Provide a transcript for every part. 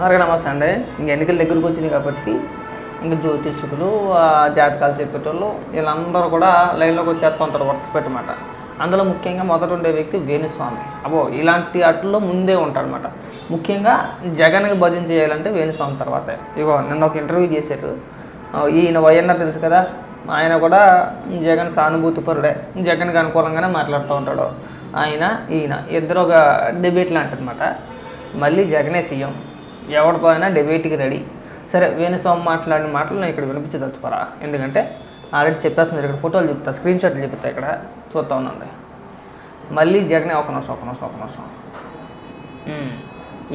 ఎవరికి నమస్తే అండి ఇంక ఎన్నికల దగ్గరకు వచ్చినాయి కాబట్టి ఇంక జ్యోతిష్కులు జాతకాలు చెప్పేటోళ్ళు వీళ్ళందరూ కూడా లైన్లోకి వచ్చేస్తుంటారు వరుస పెట్టమాట. అందులో ముఖ్యంగా మొదట ఉండే వ్యక్తి వేణుస్వామి. అబో ఇలాంటి వాటిల్లో ముందే ఉంటాడనమాట ముఖ్యంగా జగన్కి భజన చేయాలంటే వేణుస్వామి తర్వాత. ఇగో నిన్న ఒక ఇంటర్వ్యూ చేశారు ఈయన వైఎన్ఆర్ తెలుసు కదా? ఆయన కూడా జగన్ సానుభూతి పరుడే. జగన్కి అనుకూలంగానే మాట్లాడుతూ ఉంటాడు. ఆయన ఈయన ఇద్దరు ఒక డిబేట్లు అనమాట మళ్ళీ జగనే సీఎం. ఎవరితో అయినా డిబేట్కి రెడీ. సరే వేణుస్వామి మాట్లాడిన మాటలు నేను ఇక్కడ వినిపించదలుచుకోరా? ఎందుకంటే ఆల్రెడీ చెప్పేస్తున్నారు ఇక్కడ ఫోటోలు చెప్తా స్క్రీన్ షాట్లు చెప్తా ఇక్కడ. చూస్తూ ఉన్నాండి మళ్ళీ జగనే ఒక నిమిషం ఒక నిమిషం ఒక నిమిషం.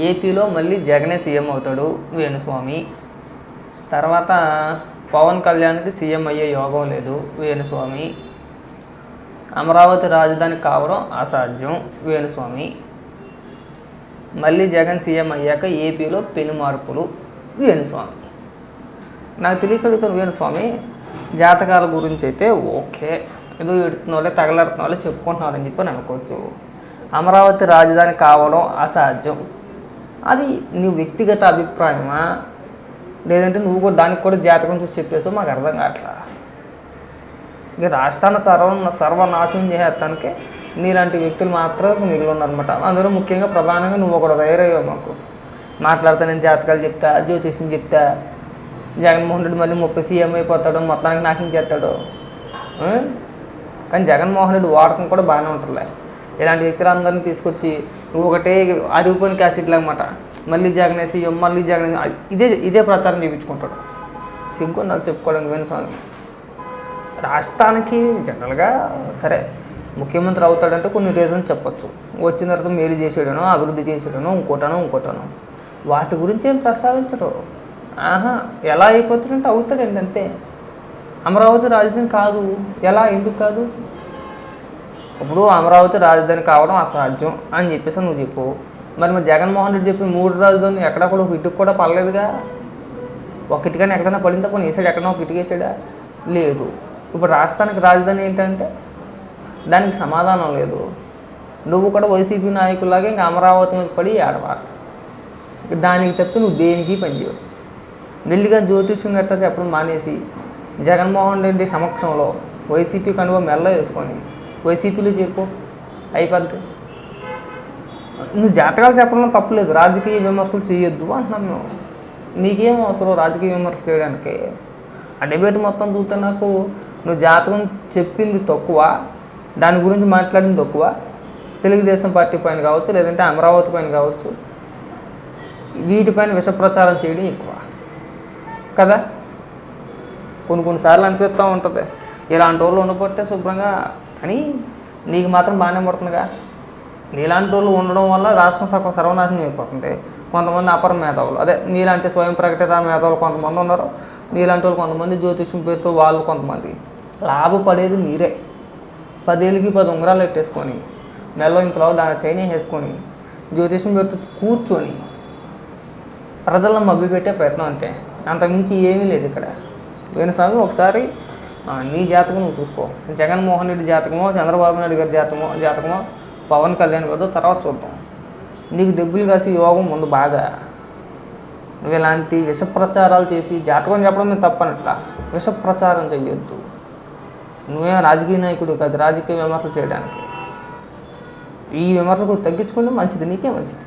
ఏపీలో మళ్ళీ జగనే సీఎం అవుతాడు వేణుస్వామి. తర్వాత పవన్ కళ్యాణ్కి సీఎం అయ్యే యోగం లేదు వేణుస్వామి. అమరావతి రాజధాని కావడం అసాధ్యం వేణుస్వామి. మళ్ళీ జగన్ సీఎం అయ్యాక ఏపీలో పెను మార్పులు వేణుస్వామి నాకు తెలియకడుగుతాను వేణుస్వామి జాతకాల గురించి అయితే ఓకే. ఏదో ఎడుతున్న వాళ్ళే తగలడుతున్న వాళ్ళే చెప్పుకుంటున్నారని చెప్పి అనుకోవచ్చు. అమరావతి రాజధాని కావడం అసాధ్యం. అది నీ వ్యక్తిగత అభిప్రాయమా? లేదంటే నువ్వు కూడా దానికి కూడా జాతకం చూసి చెప్పేసో మాకు అర్థం కావట్లా? ఇక రాష్ట్రాన్ని సర్వ సర్వనాశనం చేసేస్తానికి నీలాంటి వ్యక్తులు మాత్రం మిగిలి ఉన్నారనమాట అందులో ముఖ్యంగా ప్రధానంగా నువ్వు ఒకడు తయారయ్యావు మాకు. మాట్లాడితే నేను జాతకాలు చెప్తా జ్యోతిష్యం చెప్తా. జగన్మోహన్ రెడ్డి మళ్ళీ ముప్పై సీఎం అయిపోతాడు మొత్తానికి నాకేం చేస్తాడు? కానీ జగన్మోహన్ రెడ్డి వాడకం కూడా బాగానే ఉంటుందిలే. ఇలాంటి వ్యక్తులందరినీ తీసుకొచ్చి నువ్వు ఒకటే అరిగిపోయిన క్యాసెట్లు అనమాట మళ్ళీ జగన్ సీఎం మళ్ళీ జగన్ ఇదే ఇదే ప్రచారం చేయించుకుంటాడు సిగ్గు నాకు చెప్పుకోవడానికి వినసాను రాష్ట్రానికి జనరల్గా సరే ముఖ్యమంత్రి అవుతాడంటే కొన్ని రీజన్స్ చెప్పొచ్చు. వచ్చిన తర్వాత మేలు చేసేయడనో అభివృద్ధి చేసాడనో ఇంకోటనో ఇంకోటనో. వాటి గురించి ఏం ప్రస్తావించరు. ఆహా ఎలా అయిపోతాడంటే అవుతాడండి అంతే. అమరావతి రాజధాని కాదు. ఎలా? ఎందుకు కాదు? ఇప్పుడు అమరావతి రాజధాని కావడం అసాధ్యం అని చెప్పేసి నువ్వు చెప్పు. మరి మరి జగన్మోహన్ రెడ్డి చెప్పిన మూడు రాజధాని ఎక్కడ కూడా ఒక ఇటుకు కూడా పడలేదుగా? ఒక ఇటుకని ఎక్కడైనా పడిందా? కొన్ని వేసాడు ఎక్కడైనా ఒక ఇటుకేసాడా లేదు. ఇప్పుడు రాష్ట్రానికి రాజధాని ఏంటంటే దానికి సమాధానం లేదు. నువ్వు కూడా వైసీపీ నాయకులాగా ఇంకా అమరావతి మీద పడి ఆడవా దానికి తప్పితే నువ్వు దేనికి పనిచేయవు మెల్లిగా జ్యోతిష్యం గట్టా చెప్పడం మానేసి జగన్మోహన్ రెడ్డి సమక్షంలో వైసీపీ కనుక మెల్ల వేసుకొని వైసీపీలో చేరిపో అయిపోద్ది. నువ్వు జాతకాలు చెప్పడంలో తప్పలేదు రాజకీయ విమర్శలు చేయొద్దు అంటున్నాం మేము. నీకేం అవసరం రాజకీయ విమర్శ చేయడానికి? ఆ డిబేట్ మొత్తం చూస్తే నాకు నువ్వు జాతకం చెప్పింది తక్కువ. దాని గురించి మాట్లాడింది తక్కువ. తెలుగుదేశం పార్టీ పైన కావచ్చు లేదంటే అమరావతి పైన కావచ్చు. వీటిపైన విష ప్రచారం చేయడం ఎక్కువ. కదా? కొన్ని కొన్నిసార్లు అనిపిస్తూ ఉంటుంది. ఇలాంటి వాళ్ళు ఉండబట్టే శుభ్రంగా కానీ నీకు మాత్రం బాగానే పడుతుందిగా. నీలాంటి వాళ్ళు ఉండడం వల్ల రాష్ట్రం సగం సర్వనాశనం అయిపోతుంది. కొంతమంది అపర మేధావులు అదే నీలాంటి స్వయం ప్రకటిత మేధావులు కొంతమంది ఉన్నారు. నీలాంటి వాళ్ళు కొంతమంది జ్యోతిష్యం పేరుతో వాళ్ళు కొంతమంది. లాభపడేది మీరే. పదేళ్ళకి పది ఉంగరాలు పెట్టేసుకొని మెల్ల ఇంతలో దాని చైన్ వేసుకొని జ్యోతిషం పేరుతో కూర్చొని ప్రజలను మభ్యపెట్టే ప్రయత్నం అంతే. అంతకుమించి ఏమీ లేదు ఇక్కడ. వేణుస్వామి ఒకసారి నీ జాతకం నువ్వు చూసుకో. జగన్మోహన్ రెడ్డి జాతకమో చంద్రబాబు నాయుడు గారి జాతకమో జాతకమో పవన్ కళ్యాణ్ గారితో తర్వాత చూద్దాం. నీకు దెబ్బలు కాసి యోగం ముందు బాగా. నువ్వు ఇలాంటి విష ప్రచారాలు చేసి జాతకం చెప్పడం నేను తప్పనట్లా. విష ప్రచారం చెయ్యొద్దు. నువ్వే రాజకీయ నాయకుడు కాదు రాజకీయ విమర్శలు చేయడానికి. ఈ విమర్శలు తగ్గించుకుంటే మంచిది నీకే మంచిది.